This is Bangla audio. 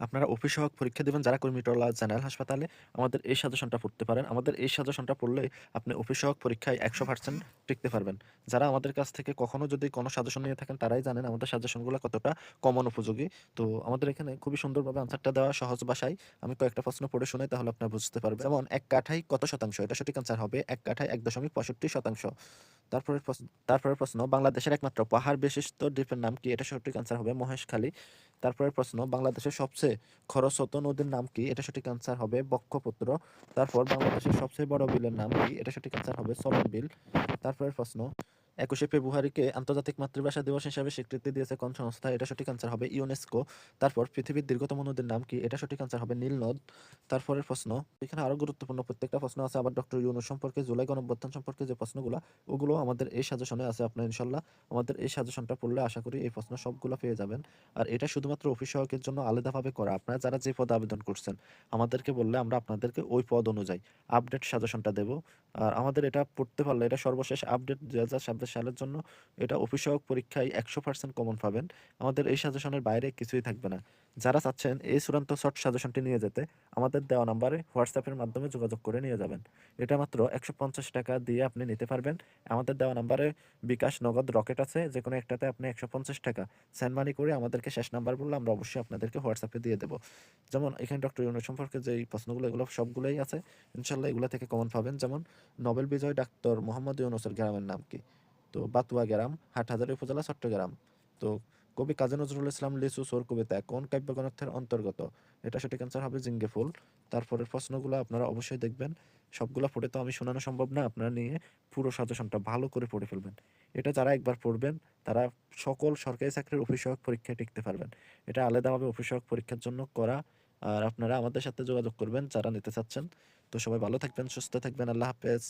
আপনারা অফিস সহক পরীক্ষা দেবেন, যারা কুর্মিটোলা জেনারেল হাসপাতালে, আমাদের এই সাজেশনটা পড়তে পারেন। আমাদের এই সাজেশনটা পড়লে আপনি অফিস সহায়ক পরীক্ষায় একশো পার্সেন্ট টিকতে পারবেন। যারা আমাদের কাছ থেকে কখনো যদি কোনো সাজেশন নিয়ে থাকেন, তারাই জানেন আমাদের সাজেশনগুলো কতটা কমন উপযোগী। তো আমাদের এখানে খুবই সুন্দরভাবে আনসারটা দেওয়া সহজ ভাষায়। আমি কয়েকটা প্রশ্ন পড়ে শুনে তাহলে আপনারা বুঝতে পারবেন। যেমন, এক কাঠায় কত শতাংশ? এটা সঠিক আনসার হবে এক কাঠায় এক দশমিক পঁয়ষট্টি শতাংশ। তারপরে তারপরের প্রশ্ন, বাংলাদেশের একমাত্র পাহাড় বিশিষ্ট দ্বীপের নাম কি? এটা সঠিক আনসার হবে মহেশখালী। তারপরের প্রশ্ন, বাংলাদেশের সবচেয়ে খরস্রোত নদীর নাম কি? এটা সঠিক আনসার হবে বক্ষপুত্র। তারপর বাংলাদেশের সবচেয়ে বড় বিলের নাম কি? এটা সঠিক আনসার হবে সবন বিল তারপরের প্রশ্ন। একুশে ফেব্রুয়ারিকে আন্তর্জাতিক মাতৃভাষা দিবস হিসাবে স্বীকৃতি দিয়েছে কোন সংস্থা? এটা সঠিক আনসার হবে ইউনেস্কো। তারপর পৃথিবীর দীর্ঘতম নদীর নাম কি? এটা সঠিক আনসার হবে নীল নদ। তারপরের প্রশ্ন, এখানে আরও গুরুত্বপূর্ণ প্রত্যেকটা প্রশ্ন আছে, আবার ডক্টর ইউনুস সম্পর্কে, জুলাই গণঅভ্যুত্থান সম্পর্কে যে প্রশ্নগুলো, ওগুলো আমাদের এই সাজেশনে আছে আপনার ইনশাল্লাহ আমাদের এই সাজেশনটা পড়লে আশা করি এই প্রশ্ন সবগুলো পেয়ে যাবেন। আর এটা শুধুমাত্র অফিস সহায়কের জন্য আলাদাভাবে করা, আপনারা যারা যে পদে আবেদন করছেন, আমাদেরকে বললে আমরা আপনাদেরকে ওই পদ অনুযায়ী আপডেট সাজেশনটা দেব। আর আমাদের এটা পড়তে পারলে, এটা সর্বশেষ আপডেট দুই হাজার সালের জন্য এটা অফিস সহায়ক পরীক্ষায় একশো পার্সেন্ট কমন পাবেন। আমাদের এই সাজেশনের বাইরে কিছুই থাকবে না। যারা চাচ্ছেন এই চূড়ান্ত শর্ট সাজেশনটি নিয়ে যেতে, আমাদের দেওয়া নাম্বারে হোয়াটসঅ্যাপের মাধ্যমে যোগাযোগ করে নিয়ে যাবেন। এটা মাত্র একশো পঞ্চাশ টাকা দিয়ে আপনি নিতে পারবেন। আমাদের দেওয়া নাম্বারে বিকাশ নগদ রকেট আছে যে কোনো একটাতে আপনি একশো পঞ্চাশ টাকা সেন্ড মানি করে আমাদেরকে শেষ নাম্বার বললে আমরা অবশ্যই আপনাদেরকে হোয়াটসঅ্যাপে দিয়ে দেবো। যেমন এখানে ডক্টর ইউনুস সম্পর্কে যে এই প্রশ্নগুলো, এগুলো সবগুলোই আছে। ইনশাল্লাহ এগুলো থেকে কমন পাবেন। যেমন নোবেল বিজয় ডাক্তার মোহাম্মদ ইউনুসের গ্রামের নাম কি? তো বাতুয়া গ্রাম, হাটহাজারী উপজেলা, চট্টগ্রাম। তো কবি কাজী নজরুল ইসলাম লিচু সোর কবিতা কোন কাব্যগ্রন্থের অন্তর্গত? এটা সঠিক অ্যান্সার হবে জিঙ্গে ফুল। তারপরের প্রশ্নগুলো আপনারা অবশ্যই দেখবেন। সবগুলো পড়ে তো আমি শোনানো সম্ভব না, আপনারা নিয়ে পুরো সাজেশনটা ভালো করে পড়ে ফেলবেন। এটা যারা একবার পড়বেন, তারা সকল সরকারি চাকরির অফিস সহায়ক পরীক্ষায় টিকতে পারবেন। এটা আলাদাভাবে অফিস সহায়ক পরীক্ষার জন্য করা, আর আপনারা আমাদের সাথে যোগাযোগ করবেন যারা নিতে চাচ্ছেন। তো সবাই ভালো থাকবেন, সুস্থ থাকবেন, আল্লাহ হাফেজ।